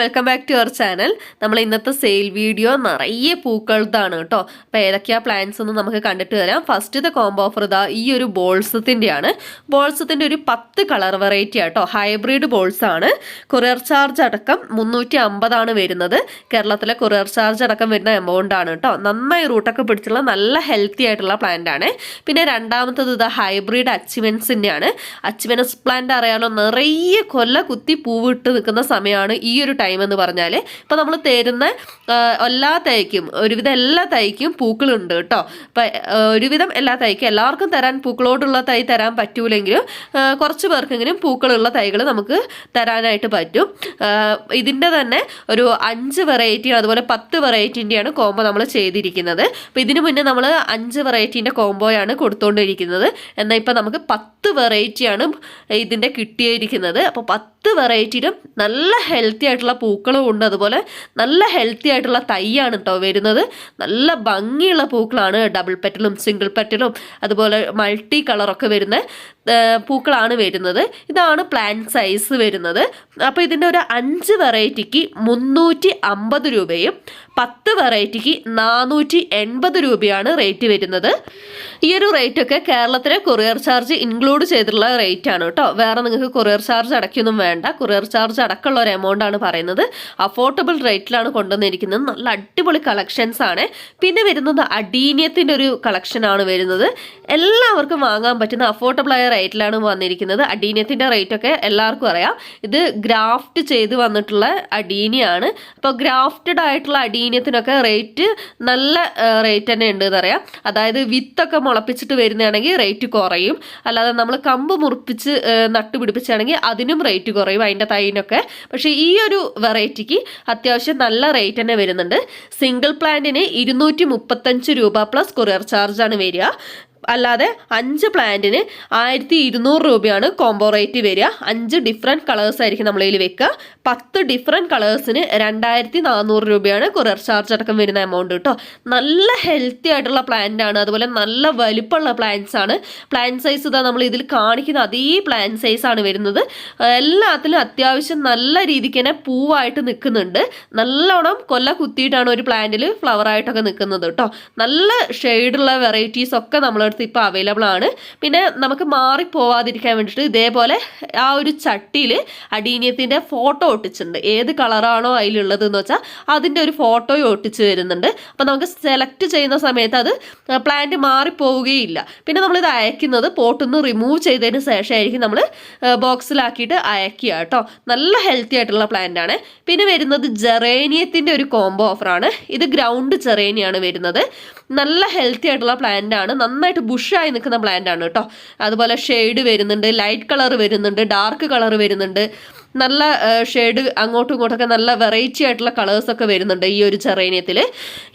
Welcome back to our channel നമ്മൾ ഇന്നത്തെ sale video നിറയെ പൂക്കളതാണ് കേട്ടോ. അപ്പോൾ ഏതൊക്കെയാ പ്ലാൻസ് എന്ന് നമുക്ക് കണ്ടിട്ട് വരാം. ഫസ്റ്റത്തെ കോംബോ ഓഫർ ഇതാ ഈ ഒരു ബോൾസത്തിന്റെയാണ് ബോൾസത്തിന്റെ ഒരു പത്ത് കളർ വെറൈറ്റി ആട്ടോ ഹൈബ്രിഡ് ബോൾസ് ആണ്. കൊറിയർ ചാർജ് അടക്കം മുന്നൂറ്റി അമ്പതാണ് വരുന്നത്. കേരളത്തിലെ കൊറിയർ ചാർജ് അടക്കം വരുന്ന എമൗണ്ട് ആണ് കേട്ടോ. നന്നായി റൂട്ടൊക്കെ പിടിച്ചുള്ള നല്ല ഹെൽത്തി ആയിട്ടുള്ള പ്ലാന്റ് ആണ്. പിന്നെ രണ്ടാമത്തത് ഇത് ഹൈബ്രിഡ് അച്ചിമെൻസിന്റെ ആണ് അച്ചിമെൻസ് പ്ലാന്റ് അറിയാലോ നിറയെ കൊല്ല കുത്തി പൂവിട്ട് നിൽക്കുന്ന സമയമാണ് ഈ ഒരു ടൈം എന്ന് പറഞ്ഞാൽ ഇപ്പോൾ നമ്മൾ തരുന്ന എല്ലാ തൈക്കും ഒരുവിധം എല്ലാ തൈക്കും പൂക്കളുണ്ട് കേട്ടോ. അപ്പം ഒരുവിധം എല്ലാ തൈക്കും എല്ലാവർക്കും തരാൻ പൂക്കളോടുള്ള തൈ തരാൻ പറ്റൂലെങ്കിലും കുറച്ച് പേർക്കെങ്കിലും പൂക്കളുള്ള തൈകൾ നമുക്ക് തരാനായിട്ട് പറ്റും. ഇതിന്റെ തന്നെ ഒരു അഞ്ച് വെറൈറ്റിയും അതുപോലെ പത്ത് വെറൈറ്റിന്റെയാണ് കോംബോ നമ്മൾ ചെയ്തിരിക്കുന്നത്. അപ്പോൾ ഇതിന് മുന്നേ നമ്മൾ അഞ്ച് വെറൈറ്റീന്റെ കോംബോയാണ് കൊടുത്തുകൊണ്ടിരിക്കുന്നത് എന്നാൽ ഇപ്പോൾ നമുക്ക് പത്ത് വെറൈറ്റിയാണ് ഇതിന്റെ കിട്ടിയിരിക്കുന്നത്. അപ്പോൾ പത്ത് വെറൈറ്റിയിലും നല്ല ഹെൽത്തി പൂക്കളും ഉണ്ട്. അതുപോലെ നല്ല ഹെൽത്തി ആയിട്ടുള്ള തൈയാണ് കേട്ടോ വരുന്നത്. നല്ല ഭംഗിയുള്ള പൂക്കളാണ് ഡബിൾ പെറ്റലും സിംഗിൾ പെറ്റലും അതുപോലെ മൾട്ടി കളറൊക്കെ വരുന്ന പൂക്കളാണ് വരുന്നത്. ഇതാണ് പ്ലാന്റ് സൈസ് വരുന്നത്. അപ്പോൾ ഇതിന്റെ ഒരു അഞ്ച് വെറൈറ്റിക്ക് മുന്നൂറ്റി അമ്പത് രൂപയും പത്ത് വെറൈറ്റിക്ക് നാനൂറ്റി എൺപത് രൂപയാണ് റേറ്റ് വരുന്നത്. ഈ ഒരു റേറ്റ് ഒക്കെ കേരളത്തിലെ കൊറിയർ ചാർജ് ഇൻക്ലൂഡ് ചെയ്തിട്ടുള്ള റേറ്റ് ആണ് കേട്ടോ വേറെ നിങ്ങൾക്ക് കൊറിയർ ചാർജ് അടയ്ക്കൊന്നും വേണ്ട. കൊറിയർ ചാർജ് അടക്കമുള്ള ഒരു എമൗണ്ട് ആണ് പറയുന്നത്. അഫോർഡബിൾ റേറ്റിലാണ് കൊണ്ടുവന്നിരിക്കുന്നത്. നല്ല അടിപൊളി കളക്ഷൻസ് ആണ്. പിന്നെ വരുന്നത് അഡീനിയത്തിന്റെ ഒരു കളക്ഷൻ ആണ് വരുന്നത്. എല്ലാവർക്കും വാങ്ങാൻ പറ്റുന്ന അഫോർഡബിൾ ആയ റേറ്റിലാണ് വന്നിരിക്കുന്നത്. അഡീനിയത്തിന്റെ റേറ്റ് ഒക്കെ എല്ലാവർക്കും അറിയാം. ഇത് ഗ്രാഫ്റ്റ് ചെയ്ത് വന്നിട്ടുള്ള അഡീനിയാണ് അപ്പോൾ ഗ്രാഫ്റ്റഡ് ആയിട്ടുള്ള അഡീനിയത്തിനൊക്കെ റേറ്റ് നല്ല റേറ്റ് തന്നെ ഉണ്ട് എന്നറിയാം. അതായത് വിത്തൊക്കെ മുളപ്പിച്ചിട്ട് വരുന്നതാണെങ്കിൽ റേറ്റ് കുറയും. അല്ലാതെ നമ്മൾ കമ്പ് മുറിപ്പിച്ച് നട്ടുപിടിപ്പിച്ചാണെങ്കിൽ അതിനും റേറ്റ് കുറയും. അതിന്റെ തൈനൊക്കെ. പക്ഷേ ഈ ഒരു വെറൈറ്റിക്ക് അത്യാവശ്യം നല്ല റേറ്റ് തന്നെ വരുന്നുണ്ട്. സിംഗിൾ പ്ലാന്റിന് ഇരുന്നൂറ്റി രൂപ പ്ലസ് കൊറിയർ ചാർജാണ് വരിക. അല്ലാതെ അഞ്ച് പ്ലാന്റിന് ആയിരത്തി ഇരുന്നൂറ് രൂപയാണ് കോംബോ റേറ്റ് വരിക. അഞ്ച് ഡിഫറെന്റ് കളേഴ്സ് ആയിരിക്കും നമ്മളതിൽ വെക്കുക. പത്ത് ഡിഫറെന്റ് കളേഴ്സിന് രണ്ടായിരത്തി നാനൂറ് രൂപയാണ് കൊറിയർ ചാർജ് അടക്കം വരുന്ന എമൗണ്ട് കേട്ടോ നല്ല ഹെൽത്തി ആയിട്ടുള്ള ആണ്. അതുപോലെ നല്ല വലുപ്പമുള്ള പ്ലാന്റ്സ് ആണ്. പ്ലാന്റ് സൈസ് ഇതാ നമ്മൾ ഇതിൽ കാണിക്കുന്ന അതേ പ്ലാന്റ് സൈസ് ആണ് വരുന്നത്. എല്ലാത്തിലും അത്യാവശ്യം നല്ല രീതിക്ക് തന്നെ പൂവായിട്ട് നിൽക്കുന്നുണ്ട് നല്ലോണം കൊല്ല കുത്തിയിട്ടാണ് ഒരു പ്ലാന്റിൽ ഫ്ലവറായിട്ടൊക്കെ നിൽക്കുന്നത് കേട്ടോ നല്ല ഷെയ്ഡുള്ള വെറൈറ്റീസ് ഒക്കെ നമ്മളടുത്ത് ഇപ്പോൾ അവൈലബിൾ ആണ്. പിന്നെ നമുക്ക് മാറിപ്പോവാതിരിക്കാൻ വേണ്ടിയിട്ട് ഇതേപോലെ ആ ഒരു ചട്ടിയിൽ അടീനിയത്തിന്റെ ഫോട്ടോ ഒട്ടിച്ചിട്ടുണ്ട്. ഏത് കളറാണോ അതിലുള്ളത് എന്ന് വെച്ചാൽ അതിന്റെ ഒരു ഫോട്ടോയും ഒട്ടിച്ച് വരുന്നുണ്ട്. അപ്പോൾ നമുക്ക് സെലക്ട് ചെയ്യുന്ന സമയത്ത് അത് പ്ലാന്റ് മാറിപ്പോവുകയില്ല പിന്നെ നമ്മളിത് അയക്കുന്നത് പോട്ടിൽ നിന്ന് റിമൂവ് ചെയ്തതിന് ശേഷമായിരിക്കും നമ്മൾ ബോക്സിലാക്കിയിട്ട് അയക്കുക കേട്ടോ. നല്ല ഹെൽത്തി ആയിട്ടുള്ള പ്ലാന്റ് ആണ്. പിന്നെ വരുന്നത് ജെറേനിയത്തിന്റെ ഒരു കോംബോ ഓഫറാണ് ഇത് ഗ്രൗണ്ട് ജെറേനിയാണ് വരുന്നത്. നല്ല ഹെൽത്തി ആയിട്ടുള്ള പ്ലാന്റ് ആണ്. നന്നായിട്ട് ബുഷായി നിൽക്കുന്ന പ്ലാന്റ് ആണ് കേട്ടോ. അതുപോലെ ഷെയ്ഡ് വരുന്നുണ്ട് ലൈറ്റ് കളർ വരുന്നുണ്ട് ഡാർക്ക് കളർ വരുന്നുണ്ട്. നല്ല ഷെയ്ഡ് അങ്ങോട്ടും ഇങ്ങോട്ടൊക്കെ നല്ല വെറൈറ്റി ആയിട്ടുള്ള കളേഴ്സൊക്കെ വരുന്നുണ്ട് ഈ ഒരു ജെറേനിയത്തിൽ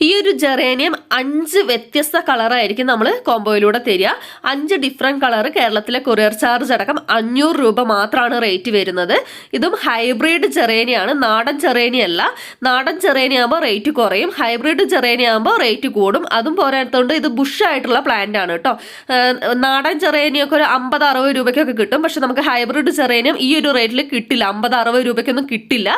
ഈ ഒരു ജെറേനിയം അഞ്ച് വ്യത്യസ്ത കളറായിരിക്കും നമ്മൾ കോംബോയിലൂടെ തരിക. അഞ്ച് ഡിഫറെന്റ് കളർ കേരളത്തിലെ കൊറിയർ ചാർജ് അടക്കം അഞ്ഞൂറ് രൂപ മാത്രമാണ് റേറ്റ് വരുന്നത്. ഇതും ഹൈബ്രിഡ് ചെറേനിയാണ് നാടൻ ചെറേനിയല്ല നാടൻ ചെറേനിയാകുമ്പോൾ റേറ്റ് കുറയും. ഹൈബ്രിഡ് ചെറേനിയാകുമ്പോൾ റേറ്റ് കൂടും. അതും പോരാത്തതുകൊണ്ട് ഇത് ബുഷായിട്ടുള്ള പ്ലാന്റ് ആണ് കേട്ടോ. നാടൻ ചെറേനിയൊക്കെ ഒരു അമ്പത് അറുപത് രൂപയ്ക്കൊക്കെ കിട്ടും. പക്ഷെ നമുക്ക് ഹൈബ്രിഡ് ചെറേനിയം ഈ ഒരു റേറ്റിൽ കിട്ടില്ല. അമ്പത് അറുപത് രൂപയ്ക്കൊന്നും കിട്ടില്ല.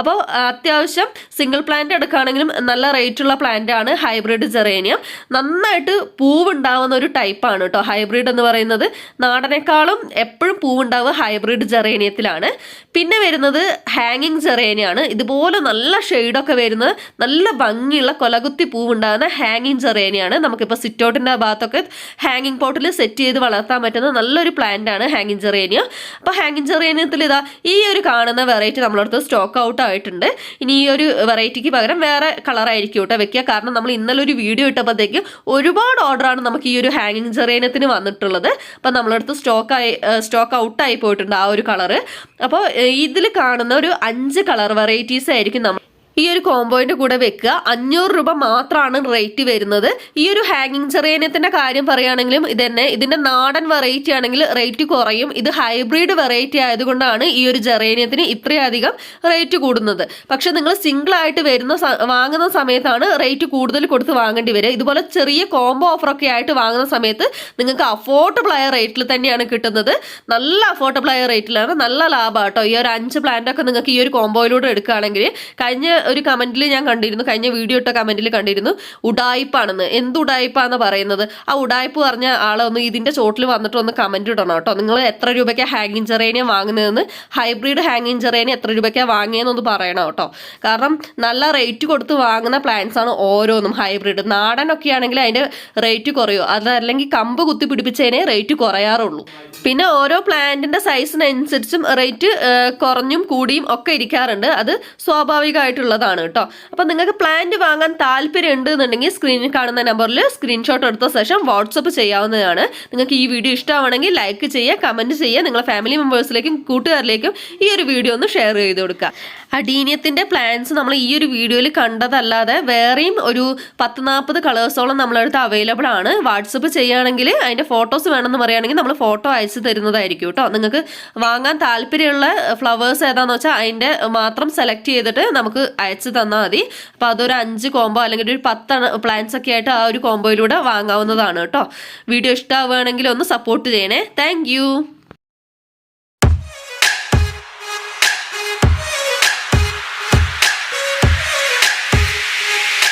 അപ്പോൾ അത്യാവശ്യം സിംഗിൾ പ്ലാന്റ് എടുക്കുകയാണെങ്കിലും നല്ല റേറ്റുള്ള പ്ലാന്റ് ആണ് ഹൈബ്രിഡ് ജെറേനിയം നന്നായിട്ട് പൂവുണ്ടാവുന്ന ഒരു ടൈപ്പാണ് കേട്ടോ ഹൈബ്രിഡ് എന്ന് പറയുന്നത് നാടനേക്കാളും എപ്പോഴും പൂവുണ്ടാവുക ഹൈബ്രിഡ് ജെറേനിയത്തിലാണ് പിന്നെ വരുന്നത് ഹാങ്ങിങ് ജെറേനിയാണ് ഇതുപോലെ നല്ല ഷെയ്ഡൊക്കെ വരുന്നത് നല്ല ഭംഗിയുള്ള കൊലകുത്തി പൂവുണ്ടാകുന്ന ഹാങ്ങിങ് ജെറേനിയാണ് നമുക്കിപ്പോൾ സിറ്റൗട്ടിന്റെ ഭാഗത്തൊക്കെ ഹാങ്ങിങ് പോട്ടിൽ സെറ്റ് ചെയ്ത് വളർത്താൻ പറ്റുന്ന നല്ലൊരു പ്ലാന്റ് ആണ് ഹാങ്ങിങ് ജെറേനിയ അപ്പോൾ ഹാങ്ങിങ് ജെറേനിയത്തിൽ ഇതാ ഈ ഒരു കാണുന്ന വെറൈറ്റി നമ്മളടുത്ത് സ്റ്റോക്ക് ഔട്ട് ആയിട്ടുണ്ട്. ഇനി ഈ ഒരു വെറൈറ്റിക്ക് പകരം വേറെ കളറായിരിക്കും കേട്ടോ വെക്കുക. കാരണം നമ്മൾ ഇന്നലെ ഒരു വീഡിയോ ഇട്ടപ്പോഴത്തേക്കും ഒരുപാട് ഓർഡറാണ് നമുക്ക് ഈ ഒരു ഹാങ്ങിങ് ചെറിയനത്തിന് വന്നിട്ടുള്ളത്. അപ്പം നമ്മളടുത്ത് സ്റ്റോക്ക് ആയി സ്റ്റോക്ക് ഔട്ടായി പോയിട്ടുണ്ട് ആ ഒരു കളറ് അപ്പോൾ ഇതിൽ കാണുന്ന ഒരു അഞ്ച് കളർ വെറൈറ്റീസ് ആയിരിക്കും നമ്മൾ ഈ ഒരു കോംബോയിന്റെ കൂടെ വെക്കുക. അഞ്ഞൂറ് രൂപ മാത്രമാണ് റേറ്റ് വരുന്നത്. ഈ ഒരു ഹാങ്ങിങ് ചെറിയനത്തിന്റെ കാര്യം പറയുകയാണെങ്കിലും ഇത് തന്നെ ഇതിന്റെ നാടൻ വെറൈറ്റി ആണെങ്കിൽ റേറ്റ് കുറയും. ഇത് ഹൈബ്രിഡ് വെറൈറ്റി ആയതുകൊണ്ടാണ് ഈ ഒരു ജെറേനിയത്തിന് ഇത്രയധികം റേറ്റ് കൂടുന്നത്. പക്ഷെ നിങ്ങൾ സിംഗിൾ ആയിട്ട് വരുന്ന വാങ്ങുന്ന സമയത്താണ് റേറ്റ് കൂടുതൽ കൊടുത്ത് വാങ്ങേണ്ടി വരിക. ഇതുപോലെ ചെറിയ കോംബോ ഒക്കെ ആയിട്ട് വാങ്ങുന്ന സമയത്ത് നിങ്ങൾക്ക് അഫോർഡബിൾ ആയ റേറ്റിൽ തന്നെയാണ് കിട്ടുന്നത്. നല്ല അഫോർഡബിൾ ആയ റേറ്റിലാണ് നല്ല ലാഭം കേട്ടോ ഈ ഒരു അഞ്ച് പ്ലാന്റ് ഒക്കെ നിങ്ങൾക്ക് ഈ ഒരു കോംബോയിലൂടെ എടുക്കുകയാണെങ്കിൽ കഴിഞ്ഞ ഒരു കമന്റിൽ ഞാൻ കണ്ടിരുന്നു കഴിഞ്ഞ വീഡിയോ ഇട്ട കമന്റിൽ കണ്ടിരുന്നു ഉടായ്പാണെന്ന് എന്ത് ഉടായ്പാന്ന് പറയുന്നത്? ആ ഉടായ്പ പറഞ്ഞ ആളെ ഒന്ന് ഇതിന്റെ ചോട്ടിൽ വന്നിട്ട് ഒന്ന് കമന്റ് ഇടണം കേട്ടോ. നിങ്ങൾ എത്ര രൂപയ്ക്കാണ് ഹാങ്ങിങ് ചെറേനിയം വാങ്ങുന്നതെന്ന് ഹൈബ്രിഡ് ഹാങ്ങിങ് ചെറേനിയം എത്ര രൂപയ്ക്കാണ് വാങ്ങിയതെന്നൊന്ന് പറയണം കേട്ടോ. കാരണം നല്ല റേറ്റ് കൊടുത്ത് വാങ്ങുന്ന പ്ലാന്റ്സ് ആണ് ഓരോന്നും ഹൈബ്രിഡ് നാടനൊക്കെ ആണെങ്കിൽ അതിന്റെ റേറ്റ് കുറയോ. അതല്ലെങ്കിൽ കമ്പ് കുത്തി പിടിപ്പിച്ചതിനെ റേറ്റ് കുറയാറുള്ളൂ. പിന്നെ ഓരോ പ്ലാന്റിന്റെ സൈസിനനുസരിച്ചും റേറ്റ് കുറഞ്ഞും കൂടിയും ഒക്കെ ഇരിക്കാറുണ്ട്. അത് സ്വാഭാവികമായിട്ടുള്ളതാണ് കേട്ടോ. അപ്പോൾ നിങ്ങൾക്ക് പ്ലാന്റ് വാങ്ങാൻ താല്പര്യം ഉണ്ട് എന്നുണ്ടെങ്കിൽ സ്ക്രീനിൽ കാണുന്ന നമ്പറിൽ സ്ക്രീൻഷോട്ട് എടുത്ത ശേഷം വാട്സപ്പ് ചെയ്യാവുന്നതാണ്. നിങ്ങൾക്ക് ഈ വീഡിയോ ഇഷ്ടമാണെങ്കിൽ ലൈക്ക് ചെയ്യുക കമന്റ് ചെയ്യുക നിങ്ങളുടെ ഫാമിലി മെമ്പേഴ്സിലേക്കും കൂട്ടുകാരിലേക്കും ഈ ഒരു വീഡിയോ ഒന്ന് ഷെയർ ചെയ്ത് കൊടുക്കുക. അഡീനിയത്തിന്റെ പ്ലാൻസ് നമ്മൾ ഈ ഒരു വീഡിയോയിൽ കണ്ടതല്ലാതെ വേറെയും ഒരു പത്ത് നാൽപ്പത് കളേഴ്സോളം നമ്മളടുത്ത് അവൈലബിൾ ആണ്. വാട്സപ്പ് ചെയ്യുകയാണെങ്കിൽ അതിന്റെ ഫോട്ടോസ് വേണമെന്ന് പറയുകയാണെങ്കിൽ നമ്മൾ ഫോട്ടോ അയച്ചു തരുന്നതായിരിക്കും കേട്ടോ. നിങ്ങൾക്ക് വാങ്ങാൻ താല്പര്യമുള്ള ഫ്ലവേഴ്സ് ഏതാണെന്ന് വെച്ചാൽ അതിന്റെ മാത്രം സെലക്ട് ചെയ്തിട്ട് നമുക്ക് അയച്ചു തന്നാൽ മതി. അപ്പോൾ അതൊരു അഞ്ച് കോംബോ അല്ലെങ്കിൽ ഒരു പത്ത് പ്ലാൻസ് ഒക്കെ ആയിട്ട് ആ ഒരു കോംബോയിലൂടെ വാങ്ങാവുന്നതാണ് കേട്ടോ. വീഡിയോ ഇഷ്ടമാവുകയാണെങ്കിൽ ഒന്ന് സപ്പോർട്ട് ചെയ്യണേ. താങ്ക്